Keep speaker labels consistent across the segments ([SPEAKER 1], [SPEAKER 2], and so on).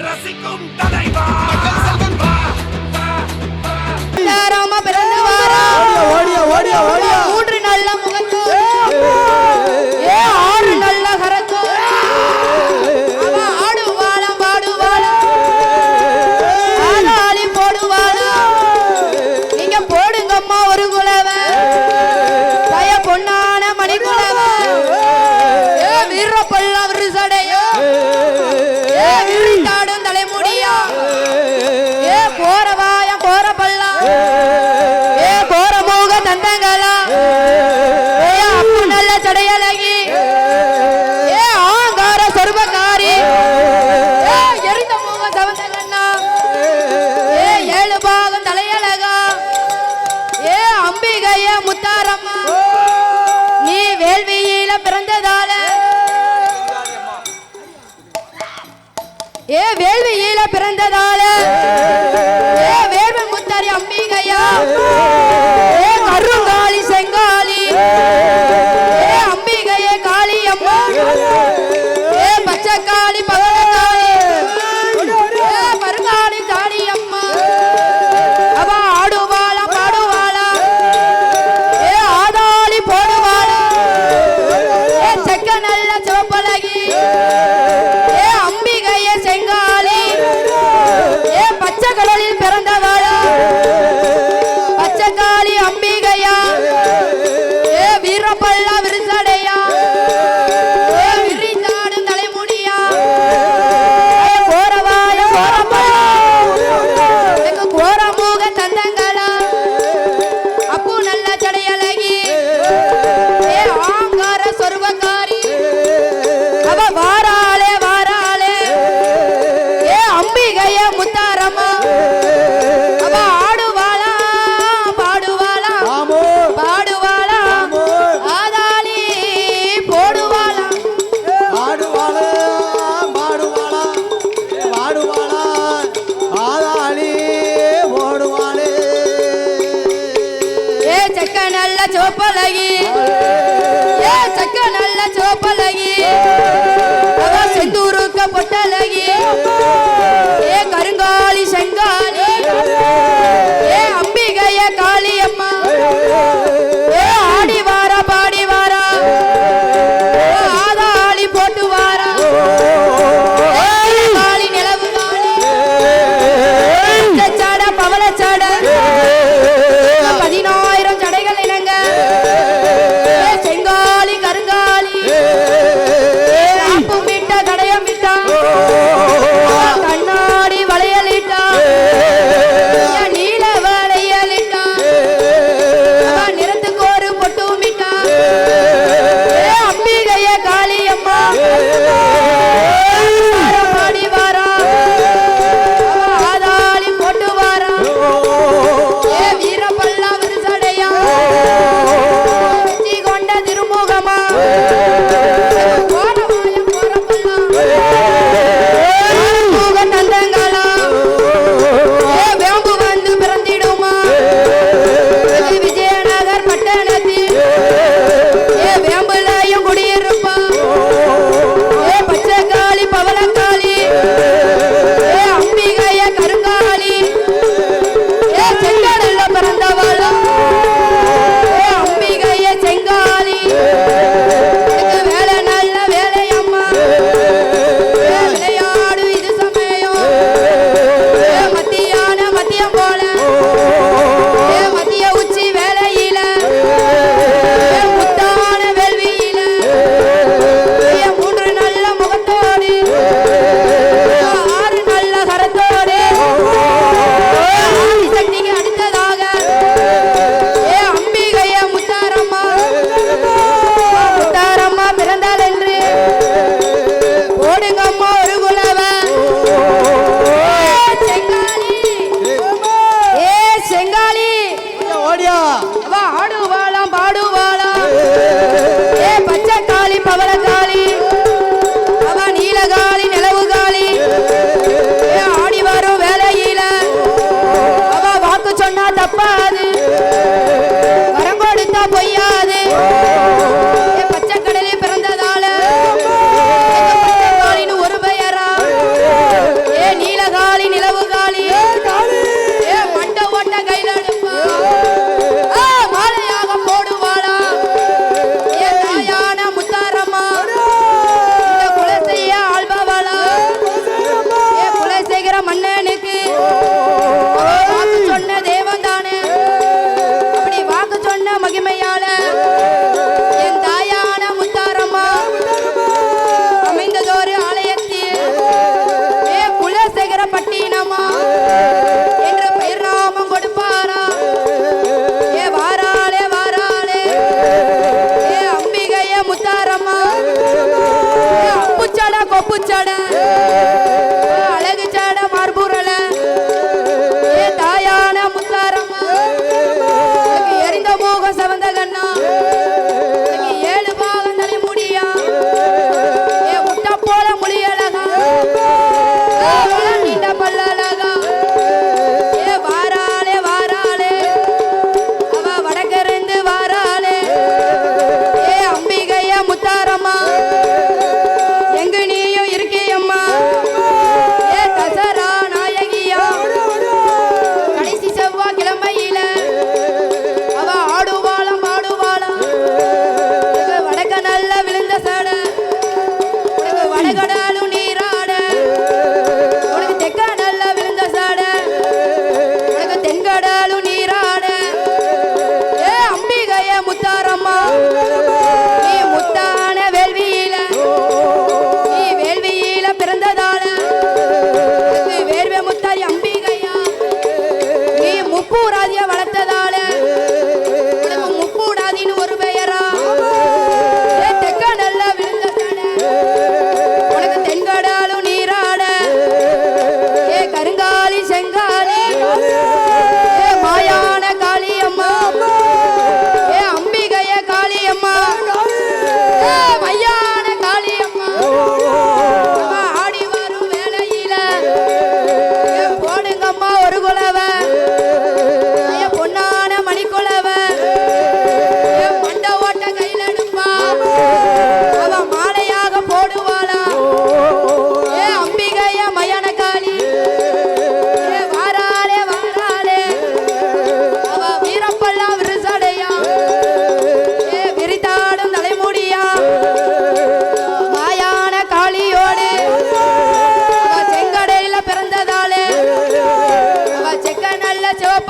[SPEAKER 1] ரசிக்கும் தலைவா
[SPEAKER 2] மூன்று நல்ல முகத்து ஆறு நல்ல கரத்து ஆடு வாழம் வாடு வாழி போடுவாடு நீங்க போடுங்கம்மா ஒரு குலவ. பய பொன்னான மணி குலவ வீரப்பள்ள விருசடையோ முத்தாரம். நீ வேள்வியில பிறந்ததால. ஏ வேள்வியில பிறந்ததால. ஏ வேள்வி முத்தாரி அம்பிகையா.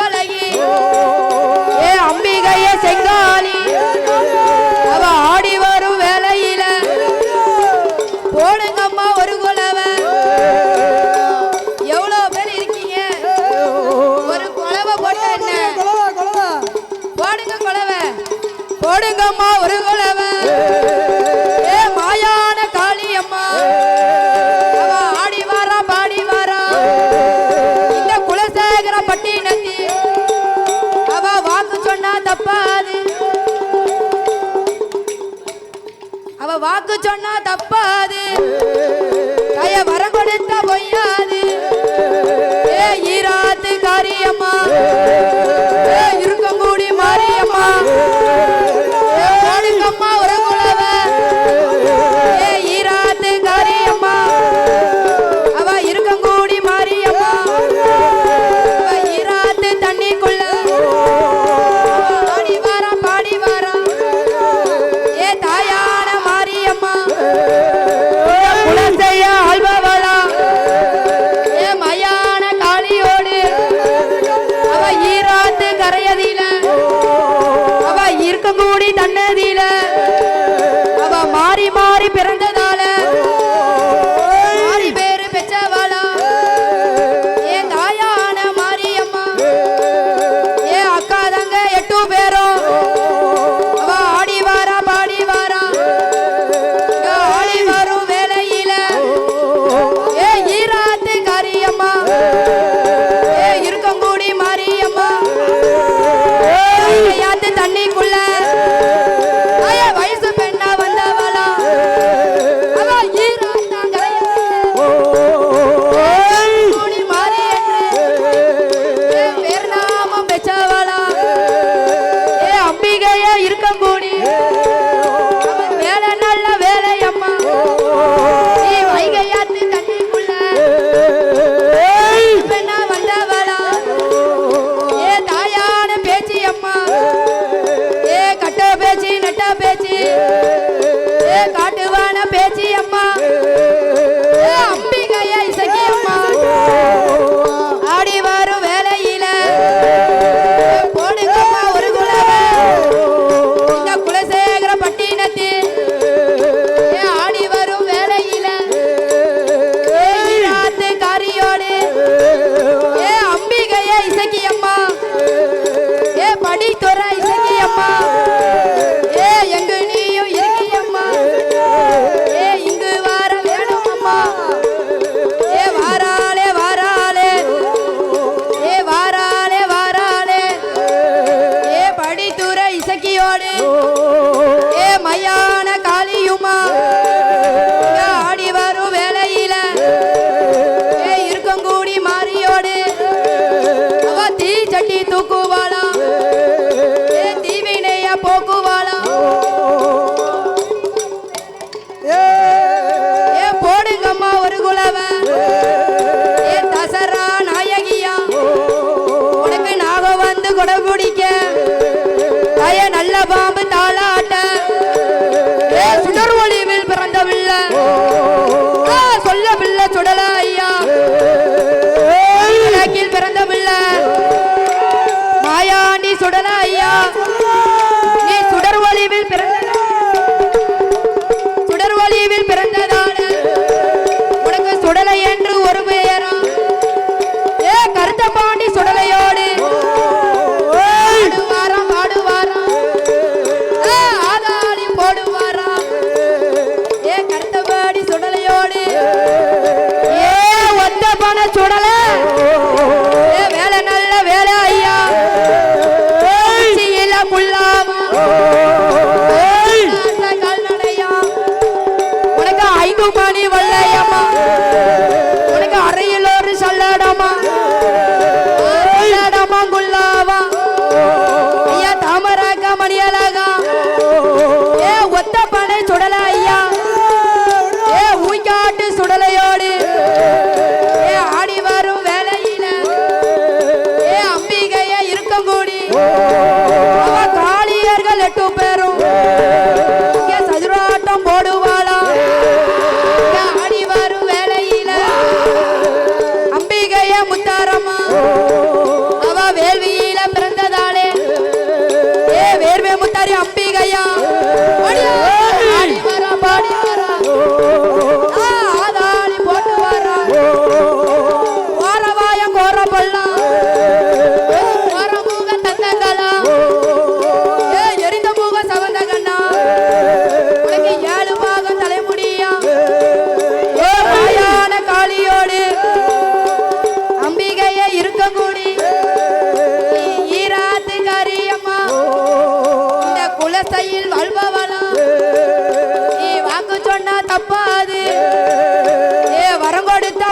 [SPEAKER 2] பழகி ஏ அம்பிகைய செங்காலி. இசக்கியோடு ஏ மையான காளியுமா. ஆடி வரும் வேலையில ஏ. இருக்கங்கூடி மாறியோடு அவ தீ சட்டி தூக்குவாளாம் ஏ தீவினைய போக்குவாளாம் ஏ. போடுங்கம்மா ஒரு குலவ. ஏ. தசரா நாயகியா. உனக்கு நாக வந்து குடகுடி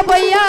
[SPEAKER 2] Bahia!